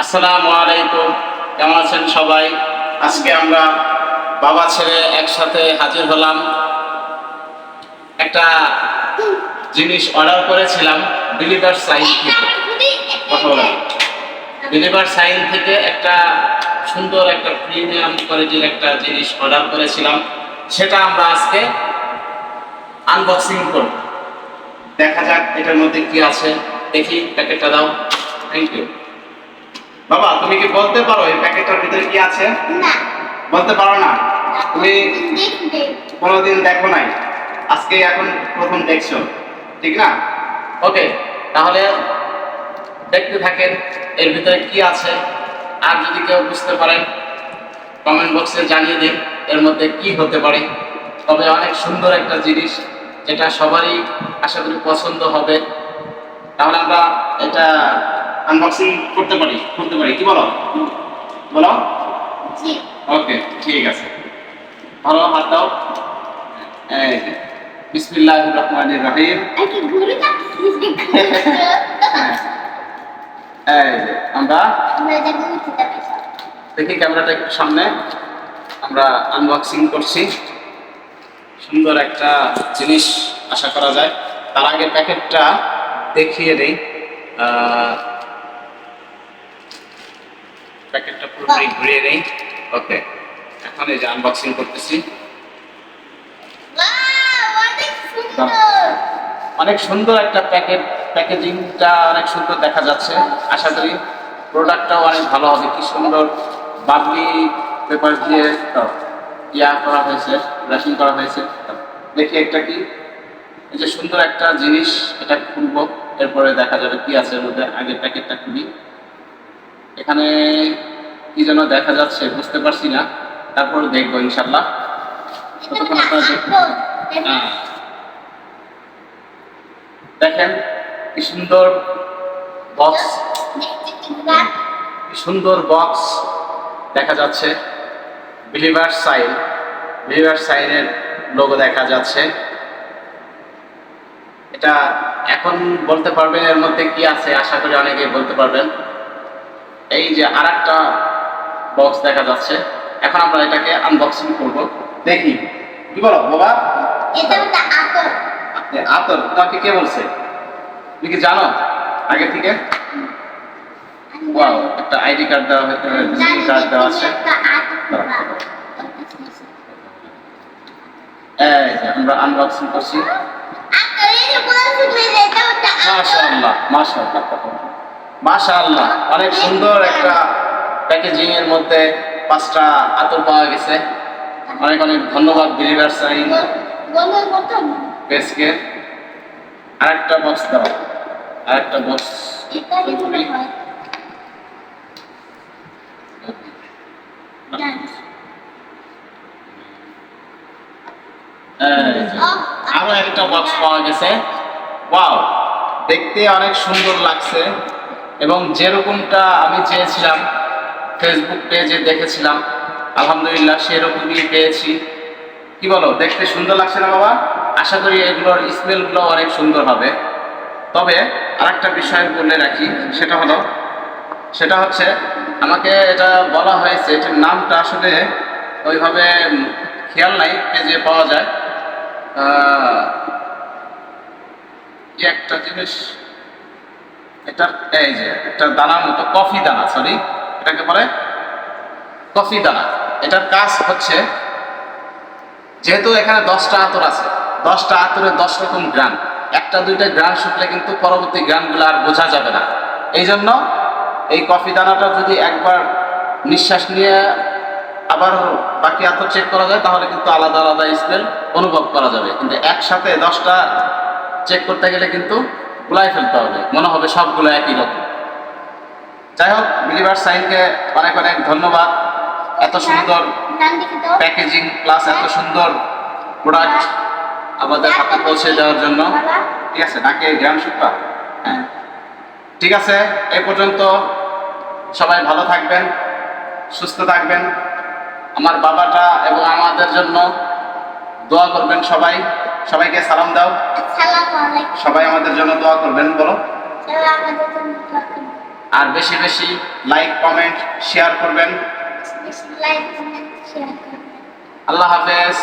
আসসালামু আলাইকুম। কেমন আছেন সবাই? আজকে আমরা বাবা ছেলে একসাথে হাজির হলাম। একটা জিনিস অর্ডার করেছিলাম বিলিভার সাইন থেকে। কথা বলেন বিলিভার সাইন থেকে একটা সুন্দর একটা প্রিমিয়াম কোয়ালিটির একটা জিনিস অর্ডার করেছিলাম। সেটা আমরা আজকে আনবক্সিং করব। দেখা যাক এটার মধ্যে কি আছে। দেখি প্যাকেটটা দাও। থ্যাংক ইউ বাবা তুমি কি বলতে পারো এই প্যাকেটটার ভিতরে কি আছে? না। বলতে পারো না? তুমি কোনোদিন দেখো নাই। আজকে এখন প্রথম দেখছ। ঠিক না? ওকে তাহলে দেখতে থাকেন এর ভিতরে কি আছে। আর যদি কেউ বুঝতে পারেন কমেন্ট বক্সে জানিয়ে দিন এর মধ্যে কি হতে পারে। তবে অনেক সুন্দর একটা জিনিস যেটা সবারই আশা করি পছন্দ হবে। তাহলে আমরা এটা আনবক্সিং করতে পারি করতে পারি। কি বলো? বলো? ওকে ঠিক আছে। ভালো হাত দাও। এই যে বিসমিল্লাহির রহমানির রহিম। আরে ঘুরে না এই যে আমরা দেখি ক্যামেরাটা একটু সামনে। আমরা আনবক্সিং করছি। সুন্দর একটা জিনিস আশা করা যায়। তার আগে প্যাকেটটা দেখিয়ে দেই। প্যাকেটটা পুরোপুরি ঘুরিয়ে নেই। ওকে এখন এই যে আনবক্সিং করতেছি। অনেক সুন্দর। একটা প্যাকেট প্যাকেজিংটা অনেক সুন্দর দেখা যাচ্ছে। আশা করি প্রোডাক্টটাও অনেক ভালো হবে। কি সুন্দর বাবলি পেপার দিয়ে ইয়া করা হয়েছে করা হয়েছে। দেখি একটা কি? এই যে সুন্দর একটা জিনিস এটা খুলবো। এরপরে দেখা যাবে কি আছে এর মধ্যে। আগে প্যাকেটটা খুলি। এখানে কি যেন দেখা যাচ্ছে বুঝতে পারছি না। তারপরে দেখব ইনশাল্লাহ ততক্ষণ আপনারা হ্যাঁ। দেখেন কি সুন্দর বক্স কি সুন্দর বক্স দেখা যাচ্ছে। বিলিভার সাইন বিলিভার সাইনের লোগো দেখা যাচ্ছে। এটা এখন বলতে পারবেন এর মধ্যে কি আছে আশা করি অনেকে বলতে পারবেন। এই যে আর একটা বক্স দেখা যাচ্ছে এখন আমরা এটাকে আনবক্সিং করব। দেখি কি বলো বাবা? এটা আতর। আতর তোমাকে কে বলছে? তুমি কি জানো? আগে থেকে? ওয়াও একটা আইডি কার্ড দেওয়া হয়েছে ভিজিটিং কার্ড দেওয়া আছে। এই যে আমরা আনবক্সিং করছি। আতর মাশাআল্লাহ মাশাআল্লাহ, অনেক সুন্দর একটা প্যাকেজিং এর মধ্যে পাঁচটা আতর পাওয়া গেছে। অনেক অনেক ধন্যবাদ সাইন পেজকে আরেকটা বক্স দাও, আরেকটা বক্স আরও একটা বক্স পাওয়া গেছে। ওয়াও দেখতে অনেক সুন্দর লাগছে। এবং যেরকমটা আমি চেয়েছিলাম ফেসবুক পেজে দেখেছিলাম, আলহামদুলিল্লাহ সেরকমই পেয়েছি। কি বলো, দেখতে সুন্দর লাগছে না বাবা? আশা করি এগুলোর স্মেলগুলো অনেক সুন্দর হবে। তবে আরেকটা বিষয় বলে রাখি, সেটা হলো, সেটা হচ্ছে, আমাকে এটা বলা হয়েছে এটার নামটা আসলে ওইভাবে খেয়াল নাই পেজে পাওয়া যায়। কি একটা জিনিস এটা, এই যে একটা দানার মতো, কফি দানা সরি এটাকে বলে কফি দানা। এটার কাজ হচ্ছে, যেহেতু এখানে দশটা আতর আছে, দশটা আতরে দশ রকম গ্রাম একটা দুইটা গ্রাম শুকলে কিন্তু পরবর্তী গ্রামগুলো আর বোঝা যাবে না। এই জন্য এই কফি দানাটা যদি একবার নিঃশ্বাস নিয়ে আবার বাকি আতর চেক করা যায়, তাহলে কিন্তু আলাদা আলাদা স্মেল অনুভব করা যাবে। কিন্তু একসাথে দশটা চেক করতে গেলে কিন্তু গুলাই ফেলতে হবে। মনে হবে সবগুলো একই রকম। যাই হোক বিলিভার সাইনকে অনেক অনেক ধন্যবাদ। এত সুন্দর দিকে দাও প্যাকেজিং প্লাস এত সুন্দর প্রোডাক্ট আমাদের হাতে পৌঁছে দেওয়ার জন্য। ঠিক আছে নাকি গ্রাম শুক্রা হ্যাঁ। ঠিক আছে এই পর্যন্ত সবাই ভালো থাকবেন সুস্থ থাকবেন। আমার বাবাটা এবং আমাদের জন্য দোয়া করবেন সবাই। সবাইকে সালাম দাও। সবাই আমাদের জন্য দোয়া করবেন বলো। আর বেশি বেশি লাইক কমেন্ট শেয়ার করবেন। আল্লাহ হাফেজ।